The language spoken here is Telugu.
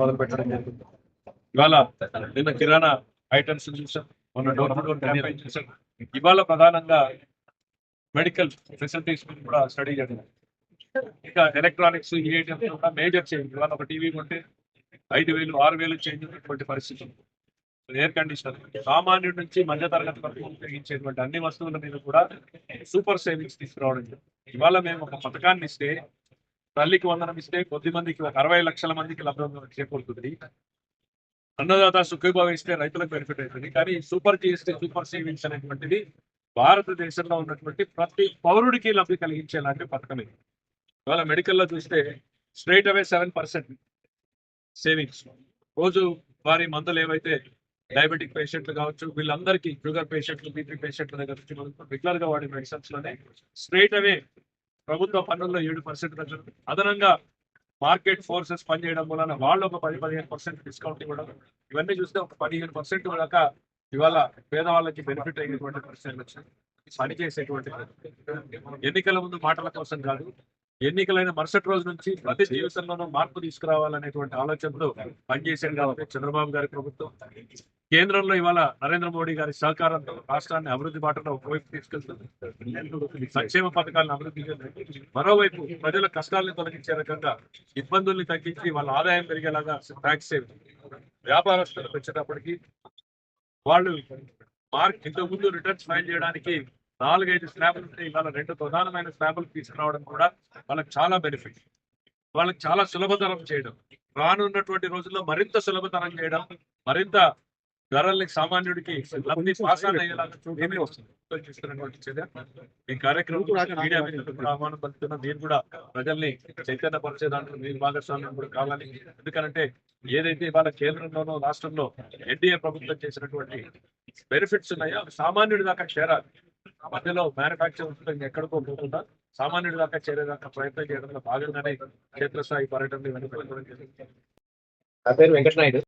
మొదలు పెట్టడం జరిగింది. ఇవాళ నిన్న కిరాణా ఐటమ్స్ చూసాం. మొన్న డోర్ టు డోర్ క్యాంపెయిన్ చూసాం. ఇవాళ ప్రధానంగా మెడికల్ ఫెసిలిటీస్ కూడా స్టడీ చేయడం ఇంకా ఎలక్ట్రానిక్స్ ఏటీఎం కూడా మేజర్ చేంజ్. ఇవాళ ఒక టీవీ కొంటే ఐదు వేలు ఆరు వేలు చేంజ్ ఉన్నటువంటి పరిస్థితి ఎయిర్ కండిషనర్. సామాన్యుడి నుంచి మధ్య తరగతి వరకు ఉపయోగించేటువంటి అన్ని వస్తువుల మీద కూడా సూపర్ సేవింగ్స్ తీసుకురావడం ఇవాళ మేము ఒక పథకాన్ని ఇస్తే తల్లికి వందనం ఇస్తే కొద్ది మందికి ఒక అరవై లక్షల మందికి లబ్ధం చేకూరుతుంది. అన్నదాత సుఖీభావం ఇస్తే రైతులకు బెనిఫిట్ అవుతుంది. కానీ సూపర్ జిఎస్టీ సూపర్ సేవింగ్స్ అనేటువంటిది భారతదేశంలో ఉన్నటువంటి ప్రతి పౌరుడికి లబ్ధి కలిగించేలాంటి పథకం ఇది. ఇవాళ మెడికల్లో చూస్తే straight away seven percent savings రోజు వారి మందులు ఏవైతే డయాబెటిక్ పేషెంట్లు కావచ్చు వీళ్ళందరికీ షుగర్ పేషెంట్లు బీపీ పేషెంట్ల దగ్గర నుంచి రెగ్యులర్గా వాడే మెడిసిన్స్లోనే స్ట్రైట్ అవే ప్రభుత్వ పన్నుల్లో ఏడు పర్సెంట్ అదనంగా మార్కెట్ ఫోర్సెస్ పనిచేయడం వలన వాళ్ళు ఒక పది పదిహేను పర్సెంట్ డిస్కౌంట్ ఇవ్వడం. ఇవన్నీ చూస్తే ఒక పదిహేను పర్సెంట్ దాకా ఇవాళ పేదవాళ్ళకి బెనిఫిట్ అయ్యేటువంటి పరిస్థితులు వచ్చింది. పని చేసేటువంటి ఎన్నికల ముందు మాటల కోసం కాదు ఎన్నికలైన మరుసటి రోజు నుంచి ప్రతి జీవితంలోనూ మార్పు తీసుకురావాలనేటువంటి ఆలోచనతో పనిచేశాను కాబట్టి చంద్రబాబు గారి ప్రభుత్వం. కేంద్రంలో ఇవాళ నరేంద్ర మోడీ గారి సహకారంతో రాష్ట్రాన్ని అభివృద్ధి బాటలో ఒకవైపు తీసుకెళ్తుంది. సంక్షేమ పథకాలను అభివృద్ధి చేస్తుంది. మరోవైపు ప్రజల కష్టాలను తొలగించే రకంగా ఇబ్బందుల్ని తగ్గించి వాళ్ళ ఆదాయం పెరిగేలాగా ట్యాక్స్ వ్యాపారస్తులకు వచ్చేటప్పటికి వాళ్ళు మార్క్ ఇంతకు ముందు రిటర్న్స్ ఫైల్ చేయడానికి నాలుగైదు స్లాబ్లు ఉంటే ఇవాళ రెండు ప్రధానమైన స్లాబ్లు తీసుకురావడం కూడా వాళ్ళకి చాలా బెనిఫిట్. వాళ్ళకి చాలా సులభతరం చేయడం. రానున్నటువంటి రోజుల్లో మరింత సులభతరం చేయడం మరింత ధరల్ని సామాన్యుడికి లబ్ధి పాసాన్ అయ్యేలాగా వస్తుంది ఈ కార్యక్రమం మీడియా ఆహ్వానం పలుకుతున్నా మీరు కూడా ప్రజల్ని చైతన్య పరిచే దాంట్లో మీరు భాగస్వామ్యం కూడా కావాలి. ఎందుకంటే ఏదైతే ఇవాళ కేంద్రంలోనో రాష్ట్రంలో ఎన్డీఏ ప్రభుత్వం చేసినటువంటి బెనిఫిట్స్ ఉన్నాయో అవి సామాన్యుడి దాకా చేరాలి. మధ్యలో మ్యానుఫాక్చర్ ఎక్కడికో పోకుండా సామాన్యుడి దాకా చేరేదాకా ప్రయత్నం చేయడంలో భాగంగానే క్షేత్రస్థాయి జరిగింది నా పేరు వెంకటనాయుడు.